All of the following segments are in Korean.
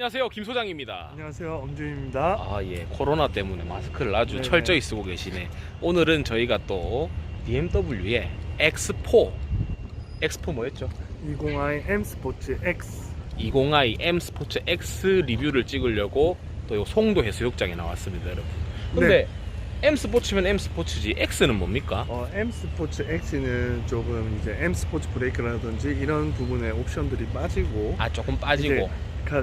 안녕하세요 김 소장입니다. 안녕하세요 엄준입니다. 아 예 코로나 때문에 마스크를 아주 네네. 철저히 쓰고 계시네. 오늘은 저희가 또 BMW의 X4 X4 뭐였죠? 20i M 스포츠 X 20i M 스포츠 X 리뷰를 찍으려고 또 요 송도 해수욕장에 나왔습니다, 여러분. 근데 M 스포츠면 M 스포츠지 X는 뭡니까? 어, M 스포츠 X는 조금 이제 M 스포츠 브레이크라든지 이런 부분에 옵션들이 빠지고 아 조금 빠지고 가-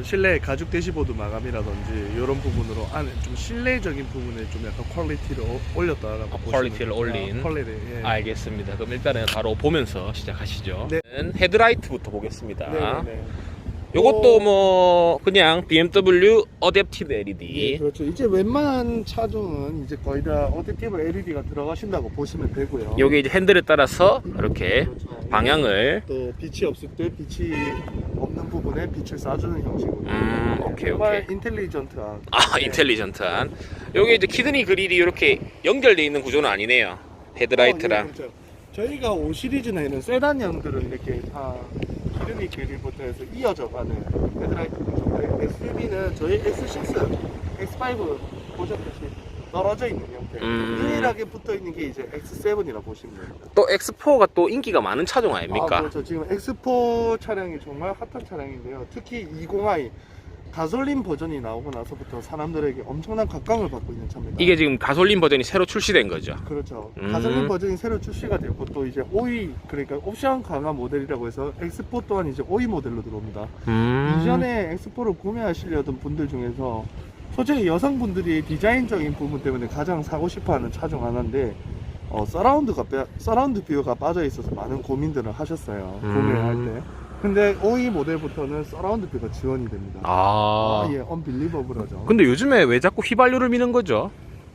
실내 가죽 대시보드 마감이라든지 이런 부분으로 안에 좀 실내적인 부분에 좀 약간 퀄리티를 어- 올렸다라고 아, 퀄리티를. 올린. 퀄리티 예. 알겠습니다. 그럼 일단은 바로 보면서 시작하시죠. 네. 헤드라이트부터 보겠습니다. 네, 네. 요것도 뭐 그냥 BMW 어댑티브 예, LED. 그렇죠. 이제 웬만한 차종은 이제 거의 다 어댑티브 LED가 들어가신다고 보시면 되고요. 요게 이제 핸들에 따라서 이렇게 그렇죠. 방향을 또 빛이 없을 때 빛이 없는 부분에 빛을 쏴주는 형식으로. 음, 오케이, 정말 오케이. 인텔리전트한. 아 인텔리전트한. 요게 이제 키드니 그릴이 이렇게 연결돼 있는 구조는 아니네요. 헤드라이트랑. 어, 예, 그렇죠. 저희가 5 시리즈나 세단형들은 이렇게 다 기름이 그릴부터 해서 이어져 가는 헤드라이트 구조고요. SUV는 저희 X6, X5 보셨듯이 떨어져 있는 형태. 음. 유일하게 붙어 있는 게 이제 X7이라 보시면 됩니다. 또 X4가 또 인기가 많은 차종 아, 아닙니까? 그렇죠. 지금 X4 차량이 정말 핫한 차량인데요. 특히 20i 가솔린 버전이 나오고 나서부터 사람들에게 엄청난 각광을 받고 있는 차입니다. 이게 지금 가솔린 버전이 새로 출시된 거죠. 그렇죠. 음. 가솔린 버전이 새로 출시가 되고 또 이제 5위 그러니까 옵션 강화 모델이라고 해서 X4 또한 이제 5위 모델로 들어옵니다. 음. 이전에 X4를 구매하시려던 분들 중에서 솔직히 여성분들이 디자인적인 부분 때문에 가장 사고 싶어하는 차종 하나인데 어, 서라운드가 빼- 서라운드 뷰가 빠져 있어서 많은 고민들을 하셨어요 음. 구매할 때. 근데 5위 모델부터는 서라운드 뷰가 지원이 됩니다. 아. 아, 예, 언빌리버블하죠. 근데 요즘에 왜 자꾸 휘발유를 미는 거죠?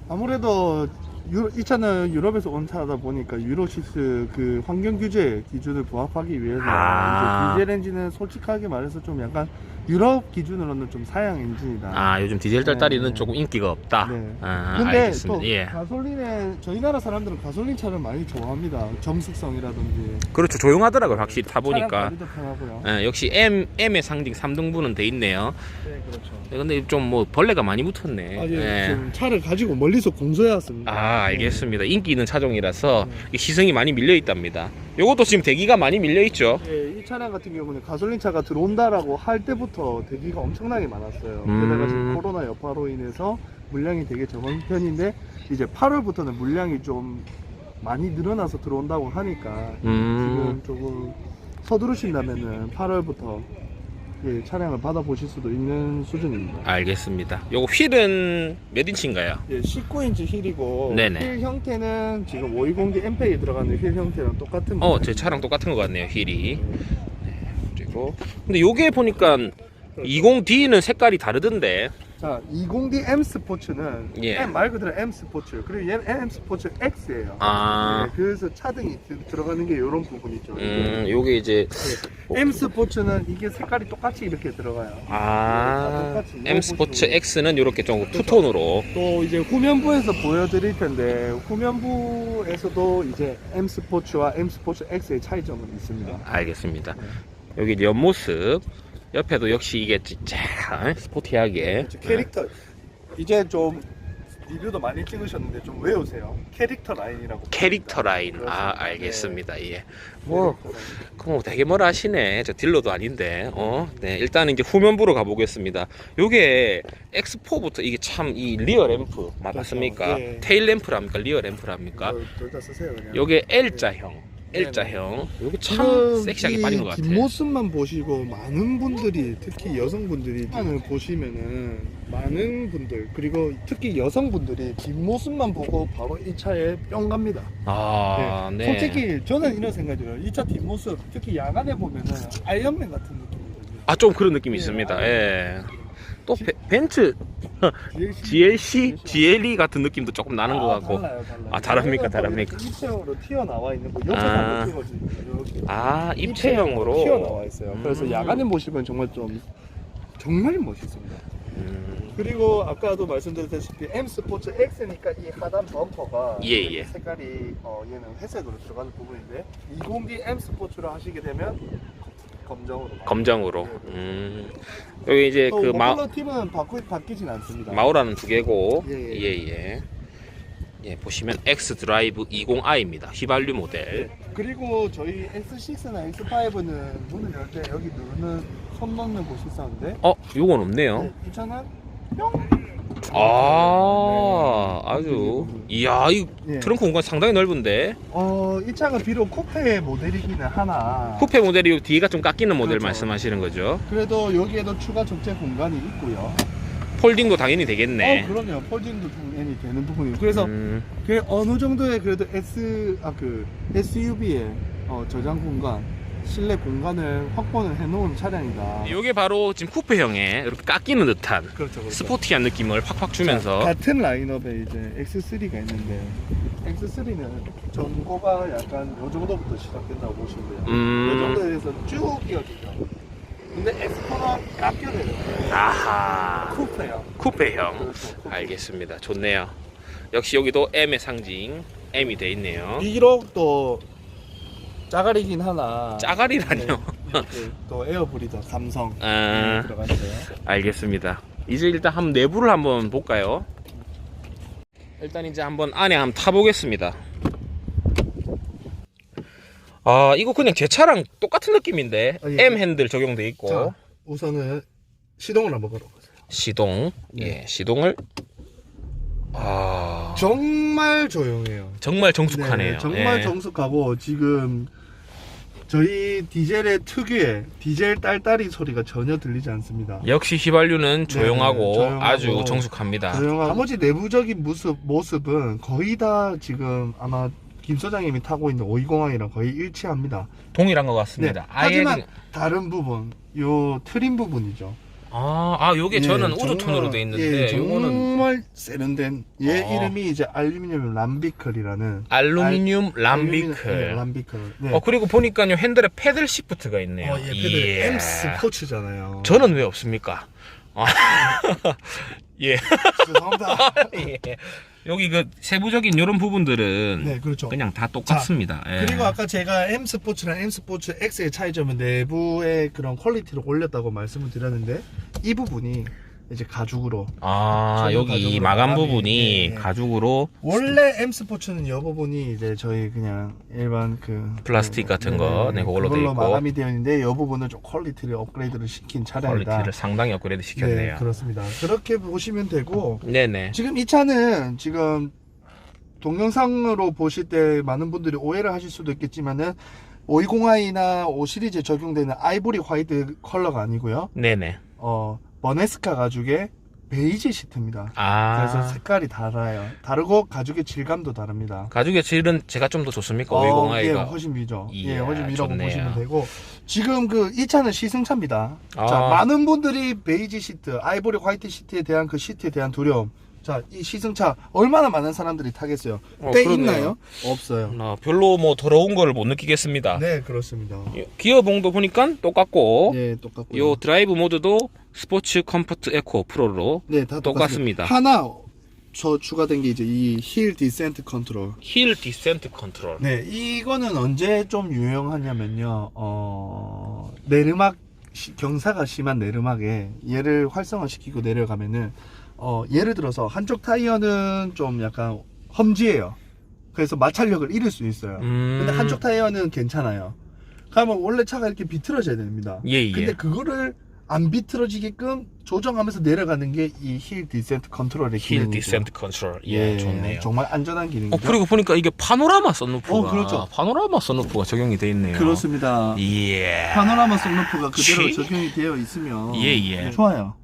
아무래도 유, 이 차는 유럽에서 온 차다 보니까 유로시스 그 환경 규제 기준을 부합하기 위해서 아. 이제 디젤 엔진은 솔직하게 말해서 좀 약간 유럽 기준으로는 좀 사양 엔진이다. 아 요즘 디젤 짤다리는 네. 조금 인기가 없다. 네. 아, 근데 알겠습니다. 또 예. 가솔린에 저희 나라 사람들은 가솔린 차를 많이 좋아합니다. 점숙성이라든지 그렇죠. 조용하더라고요. 확실히 타 보니까. 관리도 편하고요. 예, 역시 M M의 상징 3등분은 돼 있네요. 네, 그렇죠. 예, 근데 좀 뭐 벌레가 많이 붙었네. 아, 예, 예. 지금 차를 가지고 멀리서 공소해 왔습니다. 아, 알겠습니다. 인기 있는 차종이라서 네. 이 시승이 많이 밀려 있답니다. 요것도 지금 대기가 많이 밀려 있죠. 예, 이 차량 같은 경우는 가솔린 차가 들어온다라고 할 때부터 대기가 엄청나게 많았어요. 음. 게다가 지금 코로나 여파로 인해서 물량이 되게 적은 편인데 이제 8월부터는 물량이 좀 많이 늘어나서 들어온다고 하니까 음. 지금 조금 서두르신다면은 8월부터 예, 차량을 받아보실 수도 있는 수준입니다. 알겠습니다. 요거 휠은 몇 인치인가요? 예, 19인치 휠이고 네네. 휠 형태는 지금 520개 엠페에 들어가는 휠 형태랑 똑같은 어. 제 차랑 똑같은 것 같네요. 휠이. 네, 그리고 근데 요게 보니까 20D는 색깔이 다르던데. 자, 20D M 스포츠는 예. M 말 그대로 M 스포츠 그리고 얘는 M 스포츠 X예요. 아. 네, 그래서 차등이 드- 들어가는 게 이런 부분이죠. 음, 요게 이제 M 스포츠는 이게 색깔이 똑같이 이렇게 들어가요. 아, M 스포츠 X는 이렇게 좀 투톤으로. 또 이제 후면부에서 보여드릴 텐데 후면부에서도 이제 M 스포츠와 M 스포츠 X의 차이점은 있습니다. 알겠습니다. 여기 이제 옆모습. 옆에도 역시 이게 진짜 스포티하게. 그렇죠. 캐릭터 이제 좀 리뷰도 많이 찍으셨는데 좀 외우세요. 캐릭터 라인이라고. 캐릭터 라인. 아, 그렇습니다. 알겠습니다. 예. 네. 뭐, 캐릭터 라인. 그뭐 되게 뭐라 하시네. 저 딜러도 아닌데. 어, 네. 일단은 이제 후면부로 가보겠습니다. 요게 X4부터 이게 참 이 리어 램프 맞습니까? 예. 테일 램프랍니까? 리어 램프랍니까? 이거 둘다 쓰세요 그냥. 요게 L자형. L자형. 요게 참 섹시하게 이 빠진 것 같아. 뒷모습만 보시고 많은 분들이 특히 여성분들이 차를 보시면은 많은 분들 그리고 특히 여성분들이 뒷모습만 보고 바로 이 차에 뿅 갑니다. 아, 네. 솔직히 저는 이런 생각이 들어요. 이 차 뒷모습 특히 야간에 보면은 아이언맨 같은 느낌이거든요. 아, 좀 그런 느낌이 예, 있습니다. 아, 예. 또 베- 벤츠 GLC, GLE 같은 느낌도 조금 나는 것 같고. 달라요, 달라요. 아, 다릅니까, 얘는 또 다릅니까? 이렇게 입체형으로 튀어나와 있는 거 옆에 아. 이렇게 아, 입체형으로. 튀어나와 있어요. 그래서 음. 야간에 보시면 정말 좀 정말 멋있습니다. 음, 그리고 아까도 말씀드렸다시피 M 스포츠 X니까 이 하단 범퍼가 예, 예. 색깔이 어, 얘는 회색으로 들어가는 부분인데 20D M 스포츠로 하시게 되면 검정으로. 검정으로. 음. 여기 이제 또그 마, 컬러 팁은 바꾸, 바뀌진 않습니다. 마우라는 두 개고 예, 예. 예, 예. 예, 보시면 X 드라이브 20i입니다. 휘발유 모델. 그리고 저희 X6나 X5는 문을 열 때 여기 누르는 손 넣는 곳이 있었는데 어, 요건 없네요. 네, 이 차는 뿅! 아, 아주 이야, 이 예. 트렁크 공간 상당히 넓은데. 어, 이 차가 비록 쿠페 모델이기는 하나 쿠페 모델이 요 뒤가 좀 깎이는 모델 그렇죠. 말씀하시는 거죠. 그래도 여기에도 추가 적재 공간이 있고요. 폴딩도 당연히 되겠네. 어, 그럼요. 폴딩도 당연히 되는 부분이고. 그래서 음, 그 어느 정도의 그래도 S 아 그 SUV의 어, 저장 공간, 실내 공간을 확보는 해놓은 차량이다. 요게 바로 지금 쿠페형에 이렇게 깎이는 듯한 그렇죠, 그렇죠. 스포티한 느낌을 팍팍 주면서 자, 같은 라인업에 이제 X3가 있는데 X3는 전고가 약간 요 정도부터 시작된다고 보시면 돼요. 음. 요 정도에서 쭉 이어지죠. 근데 X4는 깎여내요. 아하 쿠페요. 쿠페형 그렇죠. 쿠페. 알겠습니다. 좋네요. 역시 여기도 M의 상징 M이 돼 있네요. 비록 또 짜가리긴 하나. 짜가리라뇨. 네, 이렇게 또 에어브리더 감성 아, 들어가 있어요. 알겠습니다. 이제 일단 한번 내부를 한번 볼까요? 일단 이제 한번 안에 한번 타보겠습니다. 아 이거 그냥 제 차랑 똑같은 느낌인데 아, 예. M 핸들 적용돼 있고 자, 우선은 시동을 한번 걸어보세요. 시동 네. 예 시동을 아 정말 조용해요. 정말 정숙하네요. 네, 정말 예. 정숙하고 지금 저희 디젤의 특유의 디젤 딸딸이 소리가 전혀 들리지 않습니다. 역시 휘발유는 조용하고, 네, 조용하고 아주 정숙합니다. 조용하고 나머지 내부적인 모습, 모습은 거의 다 지금 아마 김 소장님이 타고 있는 520이랑 거의 일치합니다. 동일한 것 같습니다. 네, 하지만 그냥- 다른 부분, 요 트림 부분이죠. 아, 아 요게 예, 저는 우드톤으로 돼 있는데 예, 요거는 정말 세련된 얘 아. 이름이 이제 알루미늄 람비클이라는 알루미늄 알루미늄- 네, 람비클. 람비클. 네. 어 그리고 보니까요 핸들에 패들 시프트가 있네요. 어, 예, 패들 이야. M 스포츠잖아요. 저는 왜 없습니까? 아, 예. 죄송합니다. 예. 여기 그 세부적인 이런 부분들은 네, 그렇죠. 그냥 다 똑같습니다. 예. 그리고 아까 제가 M 스포츠랑 M 스포츠 X의 차이점은 내부의 그런 퀄리티를 올렸다고 말씀을 드렸는데 이 부분이 이제 가죽으로 아 여기 이 가죽으로 마감 마감이- 부분이 네, 네. 가죽으로 원래 M 스포츠는 이 부분이 이제 저희 그냥 일반 그 플라스틱 같은 거, 네, 그걸로 돼 그걸로 있고. 마감이 되어 있는데 이 부분은 좀 퀄리티를 업그레이드를 시킨 차량이다. 퀄리티를 상당히 업그레이드 네, 시켰네요. 그렇습니다. 그렇게 보시면 되고 네네. 지금 이 차는 지금 동영상으로 보실 때 많은 분들이 오해를 하실 수도 있겠지만은 520i나 5 시리즈에 적용되는 아이보리 화이트 컬러가 아니고요. 네네. 어, 버네스카 가죽의 베이지 시트입니다. 아 그래서 색깔이 달라요. 다르고 가죽의 질감도 다릅니다. 가죽의 질은 제가 좀 더 좋습니까? 어, 예, 520i가. 훨씬 미죠. 예, 훨씬 미라고 좋네요. 보시면 되고 지금 그 이 차는 시승차입니다. 아. 자, 많은 분들이 베이지 시트, 아이보리 화이트 시트에 대한 그 시트에 대한 두려움. 자, 이 시승차 얼마나 많은 사람들이 타겠어요? 어, 때 그러네요. 있나요? 없어요. 아, 별로 뭐 더러운 거를 못 느끼겠습니다. 네, 그렇습니다. 기어봉도 보니까 똑같고 네, 똑같고요. 요 드라이브 모드도 스포츠 컴포트 에코 프로로 네, 다 똑같습니다. 똑같습니다. 하나 저 추가된 게 이제 이 힐 디센트 컨트롤. 힐 디센트 컨트롤. 네, 이거는 언제 좀 유용하냐면요. 어, 내르막 시- 경사가 심한 내르막에 얘를 활성화시키고 내려가면은 어, 예를 들어서 한쪽 타이어는 좀 약간 험지예요. 그래서 마찰력을 잃을 수 있어요. 음. 근데 한쪽 타이어는 괜찮아요. 그러면 원래 차가 이렇게 비틀어져야 됩니다. 예, 예. 근데 그거를 안 비틀어지게끔 조정하면서 내려가는 게 이 힐 디센트 컨트롤의 힐 기능이죠. 디센트 컨트롤. 예, 좋네요. 정말 안전한 기능이죠. 어, 그리고 보니까 이게 파노라마 썬루프가 어, 그렇죠. 파노라마 썬루프가 적용이 돼 있네요. 그렇습니다. 예. 파노라마 선루프가 그대로 치? 적용이 되어 있으면 예, 예. 좋아요.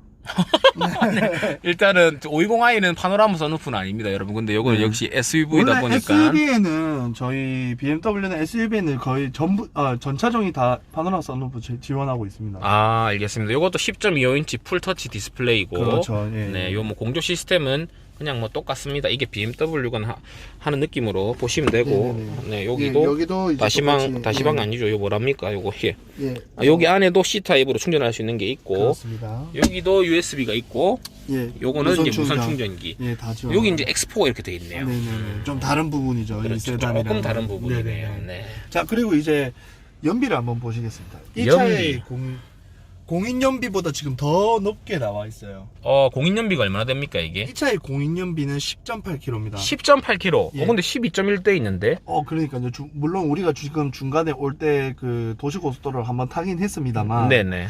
일단은 520i는 파노라마 썬루프는 아닙니다, 여러분. 근데 요거는 네. 역시 SUV다 원래 보니까 SUV에는 저희 BMW는 SUV에는 거의 전부 아, 전차종이 다 파노라마 선루프 지- 지원하고 있습니다. 아, 알겠습니다. 요것도 10.25인치 풀터치 디스플레이고 그렇죠. 예. 네, 요 뭐 공조 시스템은 그냥 뭐 똑같습니다. 이게 BMW가 하, 하는 느낌으로 보시면 되고, 네네네. 네, 예, 여기도 여기도 이제 다시방 다시방 예, 아니죠? 요 뭐랍니까? 요거 예. 예. 아, 여기 안에도 C 타입으로 충전할 수 있는 게 있고, 그렇습니다. 여기도 USB가 있고, 예. 요거는 무선 이제 무선 충전. 충전기. 예, 다죠. 여기 이제 X4가 이렇게 돼 있네요. 네네네. 좀 다른 부분이죠. 이 그렇죠. 조금 다른 부분이네요. 네. 자, 그리고 이제 연비를 한번 보시겠습니다. 이 연비. 차의 공, 공인 연비보다 지금 더 높게 나와 있어요. 어, 공인연비가 얼마나 됩니까, 이게? 이 차의 공인 연비는 10.8km입니다. 10.8km. 예. 어, 근데 12.1대 있는데? 어, 그러니까요. 주- 물론 우리가 지금 중간에 올 때 그 도시고속도로를 한번 타긴 했습니다만. 네네.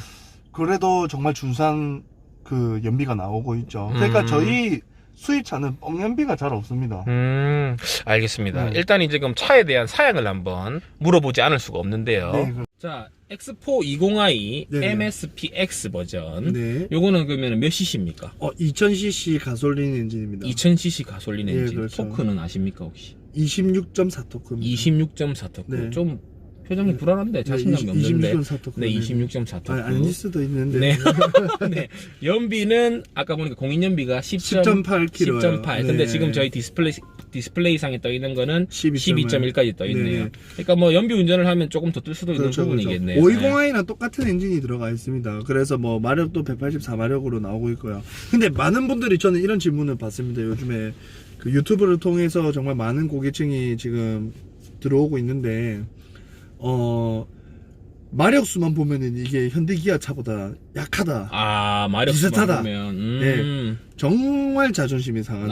그래도 정말 준수한 그 연비가 나오고 있죠. 그러니까 음. 저희 수입차는 뻥 연비가 잘 없습니다. 음, 알겠습니다. 네. 일단 이제 지금 차에 대한 사양을 한번 물어보지 않을 수가 없는데요. 네, 그- 자, X4 20i 네네. MSPX 버전. 네. 요거는 그러면 몇 cc입니까? 어, 2000cc 가솔린 엔진입니다. 2000cc 가솔린 예, 엔진. 그렇죠. 토크는 아십니까, 혹시? 26.4 토크입니다. 26.4 토크. 네. 좀 표정이 네. 불안한데 자신감이 없는데. 26.4 토크. 네, 26.4 토크. 아닐 수도 있는데. 네. 네. 연비는 아까 보니까 공인 연비가 10. 10.8km. 요. 10.8. 근데 지금 저희 디스플레이 디스플레이상에 떠 있는 거는 12.1. 12.1 까지 떠 있네요. 네네. 그러니까 뭐 연비 운전을 하면 조금 더 뜰 수도 있는 그렇죠, 부분이겠네요. 520i랑 똑같은 엔진이 들어가 있습니다. 그래서 뭐 마력도 184마력으로 나오고 있고요. 근데 많은 분들이 저는 이런 질문을 받습니다. 요즘에 그 유튜브를 통해서 정말 많은 고객층이 지금 들어오고 있는데 어 마력 수만 보면은 이게 현대 기아 차보다 약하다. 아 마력 비슷하다. 보면 음. 정말 자존심이 상하는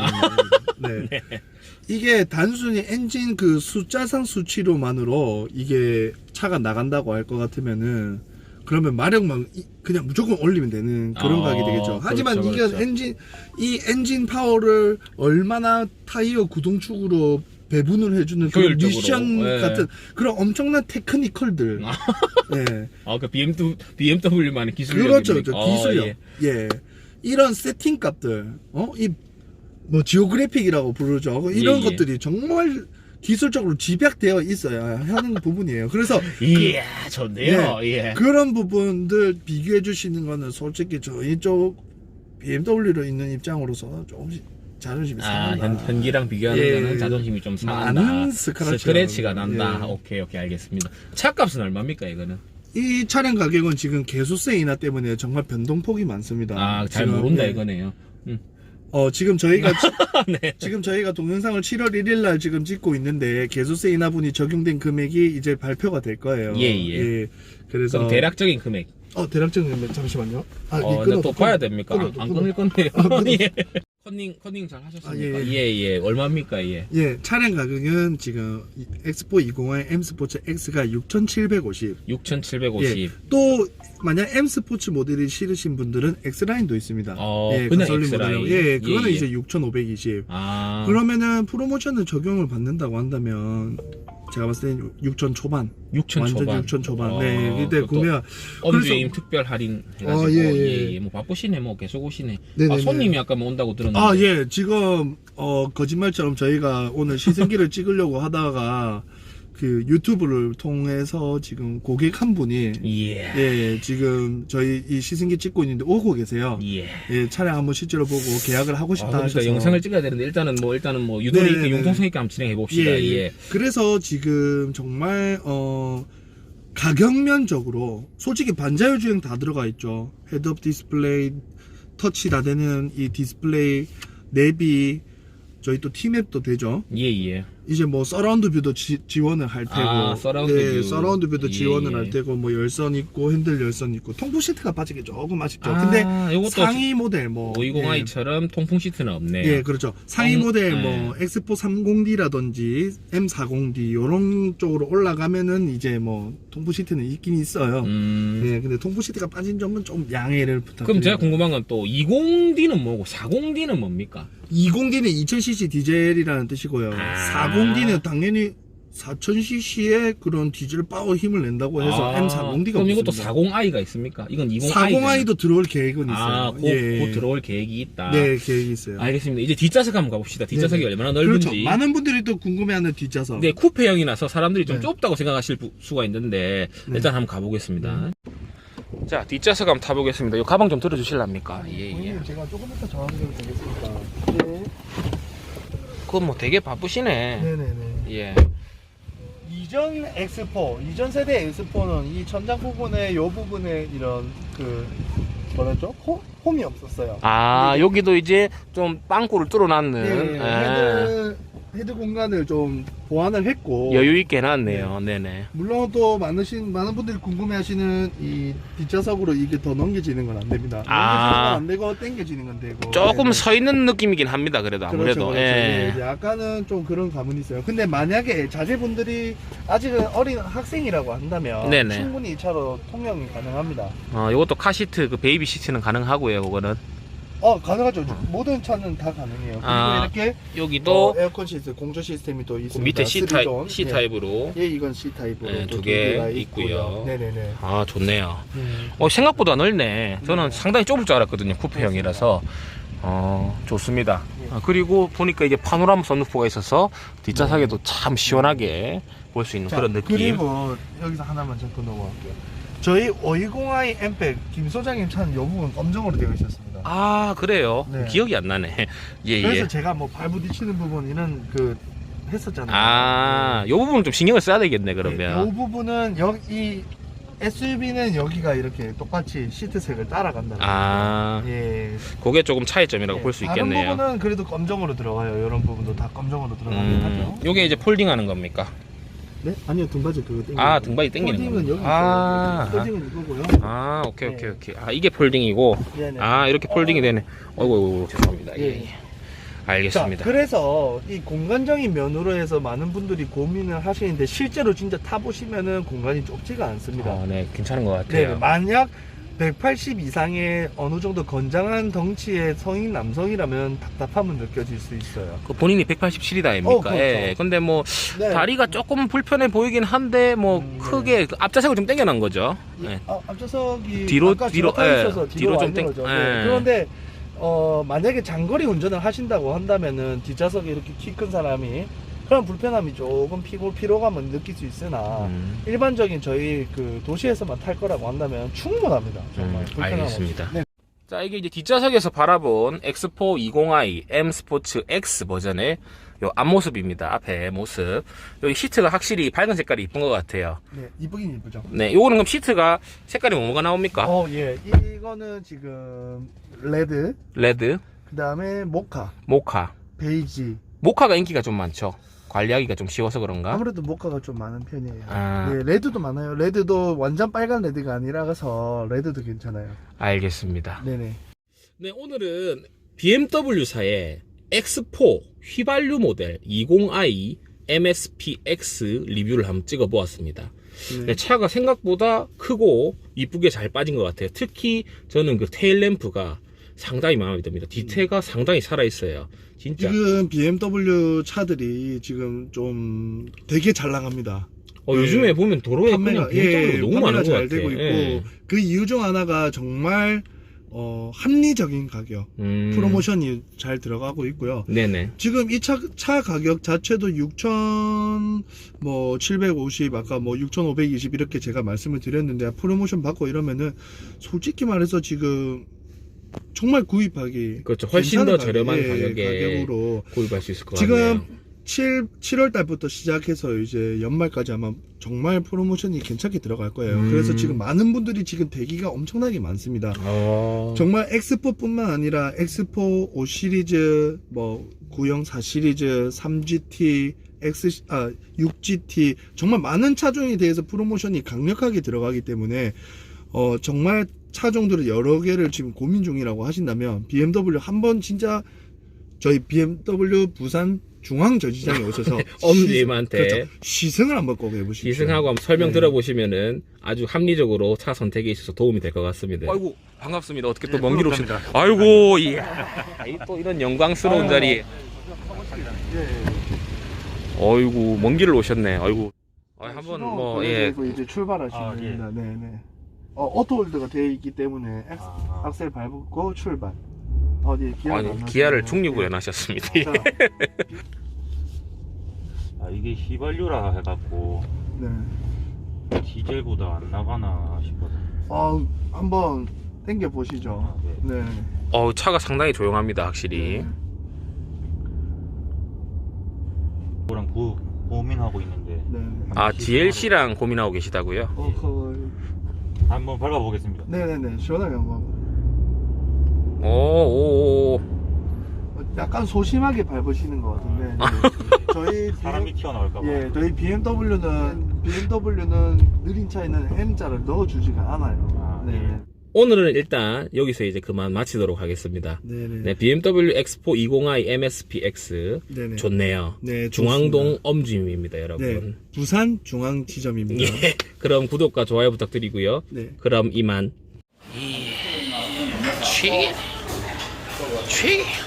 말입니다. 네. 이게 단순히 엔진 그 숫자상 수치로만으로 이게 차가 나간다고 할 것 같으면은 그러면 마력만 이- 그냥 무조건 올리면 되는 그런 아, 가격이 되겠죠. 하지만 그렇죠, 이게 그렇죠. 엔진 이 엔진 파워를 얼마나 타이어 구동축으로 배분을 해주는 그런 효율적으로. 미션 예. 같은 그런 엄청난 테크니컬들. 네. 아그 BMW BMW만의 기술력 그렇죠. 저 기술력. 예. 예. 이런 세팅 값들, 어? 이, 뭐, 지오그래픽이라고 부르죠. 이런 예, 예. 것들이 정말 기술적으로 집약되어 있어야 하는 부분이에요. 그래서 이야 좋네요. 예. 그런 부분들 비교해 주시는 거는 솔직히 저희 쪽 BMW로 있는 입장으로서 조금씩 자존심이 아, 상한다. 현, 현기랑 비교하는 예. 거는 자존심이 좀 상한다. 많은 스크래치가 스크래치가. 난다. 예. 오케이, 오케이, 알겠습니다. 차값은 얼마입니까, 이거는? 이 차량 가격은 지금 개수세 인하 때문에 정말 변동폭이 많습니다. 아, 잘 모른다, 예. 이거네요. 음. 어, 지금 저희가 네. 지금 저희가 동영상을 7월 1일 날 지금 찍고 있는데 개수세 인하분이 적용된 금액이 이제 발표가 될 거예요. 예, 예. 그래서 그럼 대략적인 금액. 어 대략적인 금액 잠시만요. 아, 어, 이 근데 또. 봐야 됩니까? 끊어도 안. 끊을 건데요. 아, 끊어. 예. 컨닝, 컨닝 잘 하셨습니까? 아, 예, 예, 예. 얼마입니까, 예. 예, 차량 가격은 지금 이 엑스포 20의 M 스포츠 X가 6,750. 6,750. 또 만약 M 스포츠 모델이 실으신 분들은 X 라인도 있습니다. 어, 예, 그냥 가솔린 X라인. 모델로. 예, 그거는 예, 예. 이제 6,520. 아. 그러면은 프로모션을 적용을 받는다고 한다면 제가 봤을 땐 6천 초반. 6천 완전 초반. 6천 초반. 어, 네, 그때 그것도 구매가 언주임 특별 할인 해가지고 어, 예, 예. 예, 예. 뭐 바쁘시네 뭐 계속 오시네. 네네네. 아, 손님이 아까 뭐 온다고 들었는데. 아, 예. 지금 어 거짓말처럼 저희가 오늘 시승기를 찍으려고 하다가 그 유튜브를 통해서 지금 고객 한 분이 예. 예, 지금 저희 이 시승기 찍고 있는데 오고 계세요. 예. 예, 차량 한번 실제로 보고 계약을 하고 아, 싶다 그러니까 하셔서 영상을 찍어야 되는데 일단은 뭐 일단은 뭐 유도리 있게 네네네. 융통성 있게 한번 진행해 봅시다. 예, 예. 예. 그래서 지금 정말 어 가격면적으로 솔직히 반자율 주행 다 들어가 있죠. 헤드업 디스플레이 터치 다 되는 이 디스플레이 내비 저희 또 티맵도 되죠. 예, 예. 이제 뭐 서라운드 뷰도 지, 원을 할 테고 아, 서라운드 예, 뷰. 서라운드 뷰도 예, 지원을 예. 할 테고 뭐 열선 있고 핸들 열선 있고 통풍 시트가 빠지게 조금 아쉽죠. 근데 아, 요것도 상위 모델 뭐 520i처럼 통풍 시트는 없네요. 예, 그렇죠. 상위 음, 모델 네. 뭐 엑스포 30D라든지 M40D 요런 쪽으로 올라가면은 이제 뭐 통풍 시트는 있긴 있어요. 음. 예, 근데 통풍 시트가 빠진 점은 좀 양해를 부탁드립니다. 그럼 제가 궁금한 건 또 20D는 뭐고 40D는 뭡니까? 20D는 2000cc 디젤이라는 뜻이고요. 아. 40D는 당연히 4000cc의 그런 디젤 파워 힘을 낸다고 해서 아, M40D가 그럼 이것도 40i가 있습니까? 이건 20i. 40i도 들어올 계획은 있어요. 아, 곧, 예. 곧 들어올 계획이 있다. 네, 계획이 있어요. 알겠습니다. 이제 뒷좌석 한번 가봅시다. 뒷좌석이 네네. 얼마나 넓은지. 그렇죠. 많은 분들이 또 궁금해하는 뒷좌석. 네, 쿠페형이라서 사람들이 좀 네. 좁다고 생각하실 부- 수가 있는데 네. 일단 한번 가보겠습니다. 자, 뒷좌석 한번 타보겠습니다. 이 가방 좀 들어주실랍니까? 예, 예. 제가 조금 이따 전화드려도 되겠습니까? 네. 그건 뭐 되게 바쁘시네. 네네네. 예. 이전 X4, 이전 세대 X4는 이 천장 부분에 요 부분에 이런 그 뭐랬죠? 홈, 홈이 없었어요. 아, 여기도 이제 좀 빵꾸를 뚫어놨는. 예, 예. 헤드 헤드 공간을 좀 보완을 했고 여유 있게 해놨네요. 네 네. 물론 또 많으신 많은 분들이 궁금해하시는 이 뒷좌석으로 이게 더 넘겨지는 건 안 됩니다. 아. 넘겨지는 건 안 되고 당겨지는 건 되고. 조금 네, 서 있는 느낌이긴 합니다. 그래도 그렇죠, 아무래도. 그렇죠. 예. 예, 약간은 좀 그런 감은 있어요. 근데 만약에 자제분들이 아직은 어린 학생이라고 한다면 네네. 충분히 이 차로 통영이 가능합니다. 어, 이것도 카시트 그 베이비 시트는 가능하고요. 그거는 어 가능하죠. 모든 차는 다 가능해요. 그리고 아, 이렇게 여기도 어, 에어컨 시스템, 공조 시스템이 또 그 있습니다. 밑에 C 타입 쓰리존. C 예. 타입으로. 예, 이건 C 타입으로 네, 또두 두개 개가 있고요. 네네네. 아 좋네요. 음. 어, 생각보다 넓네. 저는 네. 상당히 좁을 줄 알았거든요. 쿠페형이라서. 어, 좋습니다. 아, 그리고 보니까 이게 파노라마 선루프가 있어서 뒷좌석에도 참 시원하게 볼 수 있는 자, 그런 느낌. 그리고 여기서 하나만 잠깐 넘어갈게요. 저희 520i 엠팩 김 소장님 차는 이 부분 검정으로 되어 있었습니다. 아, 그래요? 네. 기억이 안 나네. 예, 그래서 예. 제가 뭐 발 부딪히는 부분 이런 그 했었잖아요. 아, 요 부분은 좀 신경을 써야 되겠네, 이 그러면. 부분은 여기 SUV는 여기가 이렇게 똑같이 시트색을 따라간다. 아, 예. 그게 조금 차이점이라고 예, 볼수 다른 있겠네요. 부분은 그래도 검정으로 들어가요. 이런 부분도 다 검정으로 들어가긴 음, 하죠. 요게 이제 폴딩하는 겁니까? 네? 아니요 등받이 그거 땡기. 아, 등받이 땡기는 폴딩은 여기 아. 있어요. 폴딩은 이거고요. 아, 오케이, 오케이, 네. 오케이. 아, 이게 폴딩이고. 네네. 아, 이렇게 폴딩이 되네. 어이구, 어이구, 죄송합니다. 예, 예. 예. 자, 알겠습니다. 그래서 이 공간적인 면으로 해서 많은 분들이 고민을 하시는데 실제로 진짜 타보시면은 공간이 좁지가 않습니다. 아, 네, 괜찮은 것 네, 같아요. 만약 180 이상의 어느 정도 건장한 덩치의 성인 남성이라면 답답함은 느껴질 수 있어요. 그 본인이 187이다 아닙니까? 어, 그렇죠. 예. 근데 뭐 네. 다리가 조금 불편해 보이긴 한데 뭐 음, 네. 크게 그 앞좌석을 좀 당겨놓은 거죠. 이- 예. 아, 앞좌석이 뒤로- 아까 뒤로, 뒤로 타 예, 있어서 뒤로 뒤로 좀좀 땡- 거죠. 예. 네. 그런데 어, 만약에 장거리 운전을 하신다고 한다면은 뒷좌석에 이렇게 키 큰 사람이 그런 불편함이 조금 피고 피로감은 느낄 수 있으나 음, 일반적인 저희 그 도시에서만 탈 거라고 한다면 충분합니다. 정말 음, 불편함 알겠습니다. 없이. 네. 자, 이게 이제 뒷좌석에서 바라본 X4 20i M 스포츠 X 버전의 요 앞모습입니다. 앞에 모습. 여기 시트가 확실히 밝은 색깔이 이쁜 것 같아요. 네, 이쁘긴 이쁘죠. 네, 요거는 그럼 시트가 색깔이 뭐가 나옵니까? 어, 예. 이거는 지금 레드, 레드, 그 다음에 모카, 모카. 베이지. 모카가 인기가 좀 많죠. 관리하기가 좀 쉬워서 그런가? 아무래도 모카가 좀 많은 편이에요. 아. 네, 레드도 많아요. 레드도 완전 빨간 레드가 아니라서 레드도 괜찮아요. 알겠습니다. 네네. 네, 오늘은 BMW사의 X4 휘발유 모델 20i MSPX 리뷰를 한번 찍어 보았습니다. 네. 네, 차가 생각보다 크고 이쁘게 잘 빠진 것 같아요. 특히 저는 그 테일 램프가 상당히 마음에 듭니다. 디테가 상당히 살아있어요. 진짜. 지금 BMW 차들이 지금 좀 되게 잘 나갑니다. 어, 요즘에 보면 도로에 그냥 BMW 너무 많은 것 잘 같아요. 되고 있고 예. 그 이유 중 하나가 정말 어, 합리적인 가격, 음, 프로모션이 잘 들어가고 있고요. 네네. 지금 이 차 차 가격 자체도 6천 뭐750 아까 뭐 6,520 이렇게 제가 말씀을 드렸는데 프로모션 받고 이러면은 솔직히 말해서 지금 정말 구입하기 그렇죠. 훨씬 더 괜찮은 저렴한 가격, 예, 가격에 가격으로 구입할 수 있을 것 지금 같네요. 7, 7월 달부터 시작해서 이제 연말까지 아마 정말 프로모션이 괜찮게 들어갈 거예요. 음. 그래서 지금 많은 분들이 지금 대기가 엄청나게 많습니다. 어... 정말 X4뿐만 아니라 X4 5 시리즈, 뭐 9형 4 시리즈, 3GT, X 아 6GT 정말 많은 차종에 대해서 프로모션이 강력하게 들어가기 때문에 어 정말 차종들을 여러 개를 지금 고민 중이라고 하신다면 BMW 한번 진짜 저희 BMW 부산 중앙 전시장에 오셔서 엄님한테 그렇죠. 시승을 한번 꼭 해보십시오. 기승하고 한번 설명 네. 들어보시면은 아주 합리적으로 차 선택에 있어서 도움이 될 것 같습니다. 아이고 반갑습니다. 어떻게 또 먼길 오신? 아이고 이야 이또 이런 영광스러운 아유. 자리. 예, 예. 아이고 먼 길을 오셨네. 아이고 아, 한번 신호 뭐 예. 이제 출발하시면 아, 예. 됩니다. 네, 네. 어, 오토홀드가 되어 있기 때문에 엑스, 아. 악셀 밟고 출발. 어디 기아 아니 기아를 중립을 해놨셨습니다. 네. 아 이게 휘발유라 해갖고 네. 디젤보다 안 나가나 싶거든. 어, 한번 당겨 보시죠. 아, 네. 네. 어 차가 상당히 조용합니다 확실히. 네. 그거랑 고, 고민하고 있는데 네. 아 DLC랑 고민하고 계시다고요? 어, 그, 한번 밟아보겠습니다. 네네네. 시원하게 한번. 오 오오 어, 약간 소심하게 밟으시는 것 같은데. 네. 저희 사람이 튀어나올까봐. 예, 저희 BMW는 BMW는 느린 차에는 M자를 넣어주지가 않아요. 아, 네네. 오늘은 일단 여기서 이제 그만 마치도록 하겠습니다. 네네. 네, BMW X4 20i MSPX 네네. 좋네요. 네, 중앙동 엄지입니다, 여러분. 네, 부산 중앙 지점입니다. 예, 그럼 구독과 좋아요 부탁드리고요. 네. 그럼 이만. 예, 취, 취.